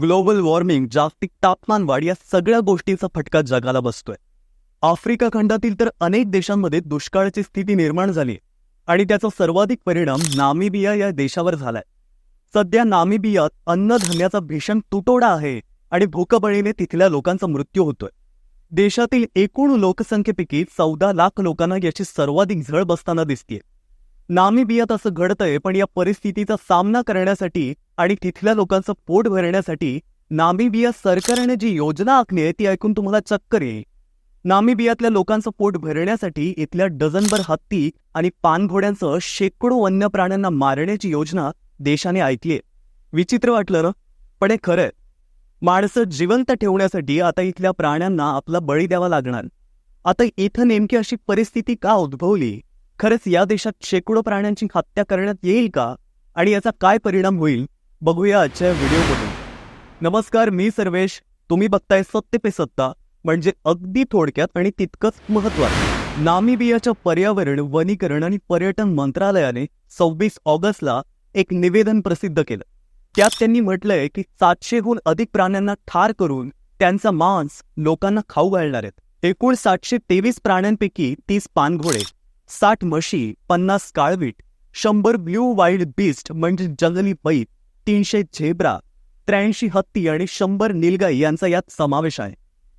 Global warming जागतिक तापमान वाढ या सगळ्या गोष्टींचा फटका जगाला बसतोय. आफ्रिका खंडातील तर अनेक देशांमध्ये दुष्काळाची स्थिती निर्माण झाली आणि त्याचा सर्वाधिक परिणाम नामिबिया या देशावर झालाय. सध्या नामिबियात अन्नधान्याचा भीषण तुटवडा आहे आणि भूकबळीने तिथल्या लोकांचा मृत्यू होतोय. देशातील एकूण लोकसंख्येपैकी चौदा लाख लोकांना याची सर्वाधिक झळ बसताना दिसतीये. नामिबियात असं घडतंय पण या परिस्थितीचा सामना करण्यासाठी आणि तिथल्या लोकांचं पोट भरण्यासाठी नामिबिया सरकारने जी योजना आखली आहे ती ऐकून तुम्हाला चक्कर येईल. नामिबियातल्या लोकांचं पोट भरण्यासाठी इथल्या डझनभर हत्ती आणि पानघोड्यांचं शेकडो वन्य प्राण्यांना मारण्याची योजना देशाने ऐकलीय विचित्र वाटलं ना? पण हे खरंय माणसं जिवंत ठेवण्यासाठी आता इथल्या प्राण्यांना आपला बळी द्यावा लागणार. आता इथं नेमकी अशी परिस्थिती का उद्भवली? खरंच या देशात शेकडो प्राण्यांची हत्या करण्यात येईल का? आणि याचा काय परिणाम होईल? बघूया आजच्या व्हिडिओमधून. नमस्कार मी सर्वेश. तुम्ही बघताय सत्य पे सत्ता म्हणजे अगदी थोडक्यात आणि तितकंच महत्वाचं. नामिबियाच्या पर्यावरण वनीकरण आणि पर्यटन मंत्रालयाने सव्वीस ऑगस्टला एक निवेदन प्रसिद्ध केलं. त्यात त्यांनी म्हटलंय की सातशेहून अधिक प्राण्यांना ठार करून त्यांचा मांस लोकांना खाऊ घालणार आहेत. एकूण सातशे तेवीस प्राण्यांपैकी तीस पानघोडे. साठ म्हशी पन्नास काळवीट शंभर ब्ल्यू वाईल्ड बीस्ट म्हणजे जंगली बैल तीनशे झेब्रा त्र्याऐंशी हत्ती आणि शंभर निलगाई यांचा यात समावेश आहे.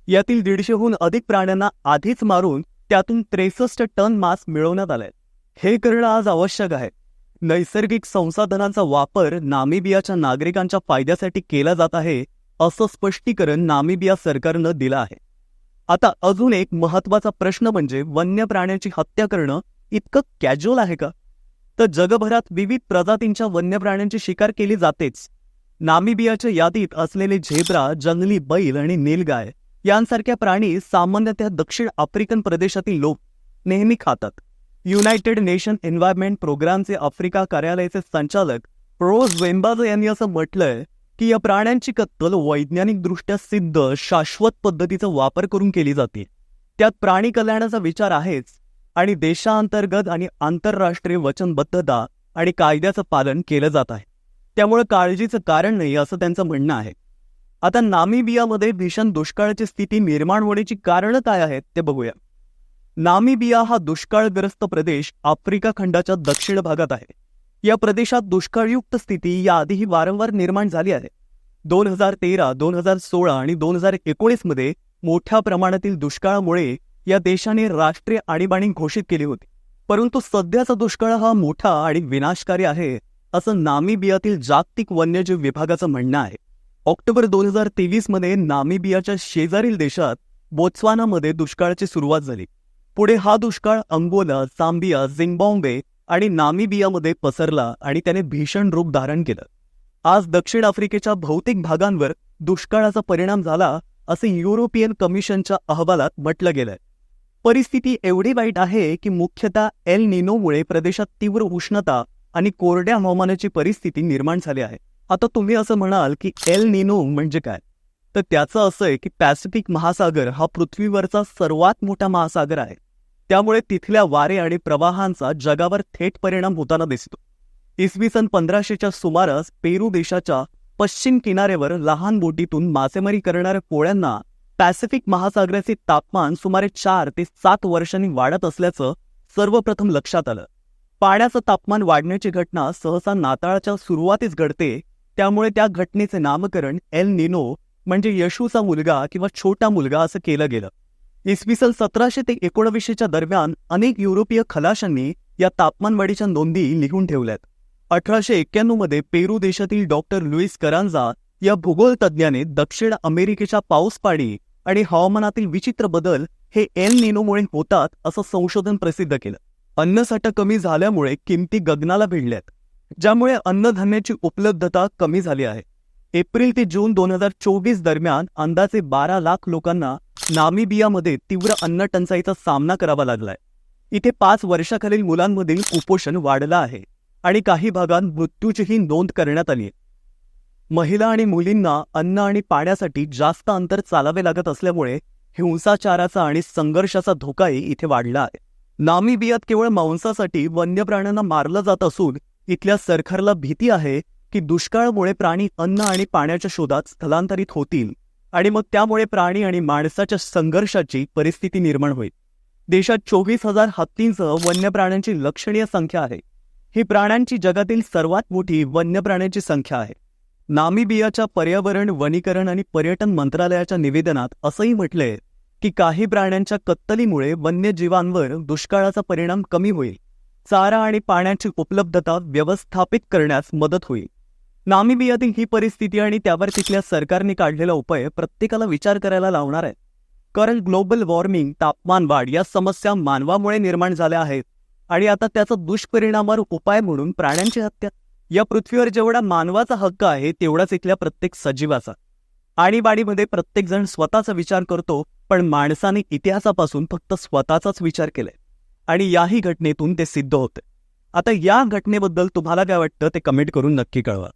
यातील दीडशेहून अधिक प्राण्यांना आधीच मारून त्यातून त्रेसष्ट टन मांस मिळवण्यात आलंय. हे करणं आज आवश्यक आहे. नैसर्गिक संसाधनांचा वापर नामिबियाच्या नागरिकांच्या फायद्यासाठी केला जात आहे असं स्पष्टीकरण नामिबिया सरकारनं दिलं आहे. आता अजून एक महत्त्वाचा प्रश्न म्हणजे वन्य प्राण्यांची हत्या करणं इतकं कॅज्युअल आहे का? तर जगभरात विविध प्रजातींच्या वन्य प्राण्यांची शिकार केली जातेच. नामिबियाच्या यादीत असलेले झेब्रा जंगली बैल आणि नीलगाय यांसारख्या प्राणी सामान्यतः दक्षिण आफ्रिकन प्रदेशातील लोक नेहमी खातात. युनायटेड नेशन एन्व्हायरमेंट प्रोग्रामचे आफ्रिका कार्यालयाचे संचालक रोज वेंबाज यांनी असं म्हटलंय की या प्राण्यांची कत्तल वैज्ञानिकदृष्ट्या सिद्ध शाश्वत पद्धतीचा वापर करून केली जाते. त्यात प्राणी कल्याणाचा विचार आहेच आणि देशांतर्गत आणि आंतरराष्ट्रीय वचनबद्धता आणि कायद्याचं पालन केलं जात आहे. त्यामुळे काळजीचं कारण नाही असं त्यांचं म्हणणं आहे. आता नामिबियामध्ये भीषण दुष्काळाची स्थिती निर्माण होण्याची कारणं काय आहेत ते बघूया. नामिबिया हा दुष्काळग्रस्त प्रदेश आफ्रिका खंडाच्या दक्षिण भागात आहे. या प्रदेशात दुष्काळयुक्त स्थिती याआधीही वारंवार निर्माण झाली आहे. दोन हजार तेरा दोन हजार सोळा आणि दोन हजार एकोणीसमध्ये मोठ्या प्रमाणातील दुष्काळामुळे या देशाने राष्ट्रीय आणीबाणी घोषित केली होती. परंतु सध्याचा दुष्काळ हा मोठा आणि विनाशकारी आहे असं नामिबियातील जागतिक वन्यजीव विभागाचं म्हणणं आहे. ऑक्टोबर दोन हजार तेवीसमध्ये नामिबियाच्या शेजारील देशात बोत्स्वानामध्ये दुष्काळाची सुरुवात झाली. पुढे हा दुष्काळ अंगोला सांबिया झिम्बाब्वे आणि नामिबियामध्ये पसरला आणि त्याने भीषण रूप धारण केलं. आज दक्षिण आफ्रिकेच्या बहुतेक भागांवर दुष्काळाचा परिणाम झाला असे युरोपियन कमिशनच्या अहवालात म्हटलं गेलंय. परिस्थिती एवढी वाईट आहे की मुख्यतः एल निनोमुळे प्रदेशात तीव्र उष्णता आणि कोरड्या हवामानाची परिस्थिती निर्माण झाली आहे. आता तुम्ही असं म्हणाल की एल निनो म्हणजे काय? तर त्याचं असं आहे की पॅसिफिक महासागर हा पृथ्वीवरचा सर्वात मोठा महासागर आहे. त्यामुळे तिथल्या वारे आणि प्रवाहांचा जगावर थेट परिणाम होताना दिसतो. इसवी सन पंधराशेच्या सुमारास पेरू देशाच्या पश्चिम किनाऱ्यावर लहान बोटीतून मासेमारी करणाऱ्या पोळ्यांना पॅसिफिक महासागराचे तापमान सुमारे चार ते सात वर्षांनी वाढत असल्याचं सर्वप्रथम लक्षात आलं. पाण्याचं तापमान वाढण्याची घटना सहसा नाताळाच्या सुरुवातीस घडते त्यामुळे त्या घटनेचे नामकरण एल निनो म्हणजे यशूचा मुलगा किंवा छोटा मुलगा असं केलं गेलं. इसवी सन सतराशे ते एकोणवीसशेच्या दरम्यान अनेक युरोपीय खलाशांनी या तापमानवाढीच्या नोंदी लिहून ठेवल्यात. अठराशे एक्क्याण्णवमध्ये पेरू देशातील डॉक्टर लुईस करांजा या भूगोलतज्ज्ञाने दक्षिण अमेरिकेच्या पाऊसपाडी आणि हवामानातील विचित्र बदल हे एल निनोमुळे होतात असं संशोधन प्रसिद्ध केलं. अन्नसाठा कमी झाल्यामुळे किमती गगनाला भिडल्यात ज्यामुळे अन्नधान्याची उपलब्धता कमी झाली आहे. एप्रिल ते जून दोन हजार चोवीस दरम्यान अंदाजे बारा लाख लोकांना नामिबियामध्ये तीव्र अन्न टंचाईचा सामना करावा लागलाय. इथे पाच वर्षाखालील मुलांमधील कुपोषण वाढलं आहे आणि काही भागात मृत्यूचीही नोंद करण्यात आली महिला आणि मुलींना अन्न आणि पाण्यासाठी जास्त अंतर चालावे लागत असल्यामुळे हिंसाचाराचा आणि संघर्षाचा धोकाही इथे वाढला आहे. नामिबियात केवळ मांसासाठी वन्य प्राण्यांना मारलं जात असून इथल्या सरकारला भीती आहे की दुष्काळामुळे प्राणी अन्न आणि पाण्याच्या शोधात स्थलांतरित होतील आणि मग त्यामुळे प्राणी आणि माणसाच्या संघर्षाची परिस्थिती निर्माण होईल. देशात चोवीस हजार हत्तींसह वन्य प्राण्यांची लक्षणीय संख्या आहे. ही प्राण्यांची जगातील सर्वात मोठी वन्य प्राण्यांची संख्या आहे. नामिबियाच्या पर्यावरण वनीकरण आणि पर्यटन मंत्रालयाच्या निवेदनात असंही म्हटलंय की काही प्राण्यांच्या कत्तलीमुळे वन्यजीवांवर दुष्काळाचा परिणाम कमी होईल. चारा आणि पाण्याची उपलब्धता व्यवस्थापित करण्यास मदत होईल. नामिबियातील ही परिस्थिती आणि त्यावर तिथल्या सरकारने काढलेला उपाय प्रत्येकाला विचार करायला लावणार आहे कारण ग्लोबल वॉर्मिंग तापमान वाढ या समस्या मानवामुळे निर्माण झाल्या आहेत आणि आता त्याचा दुष्परिणामावर उपाय म्हणून प्राण्यांची हत्या. या पृथ्वीवर जेवढा मानवाचा हक्क आहे तेवढाच इथल्या प्रत्येक सजीवाचा. आणीबाणीमध्ये प्रत्येकजण स्वतःचा विचार करतो पण माणसाने इतिहासापासून फक्त स्वतःचाच विचार केलाय. आणि याही घटनेतून ते सिद्ध होते. आता या घटनेबद्दल तुम्हाला काय वाटतं ते कमेंट करून नक्की कळवा.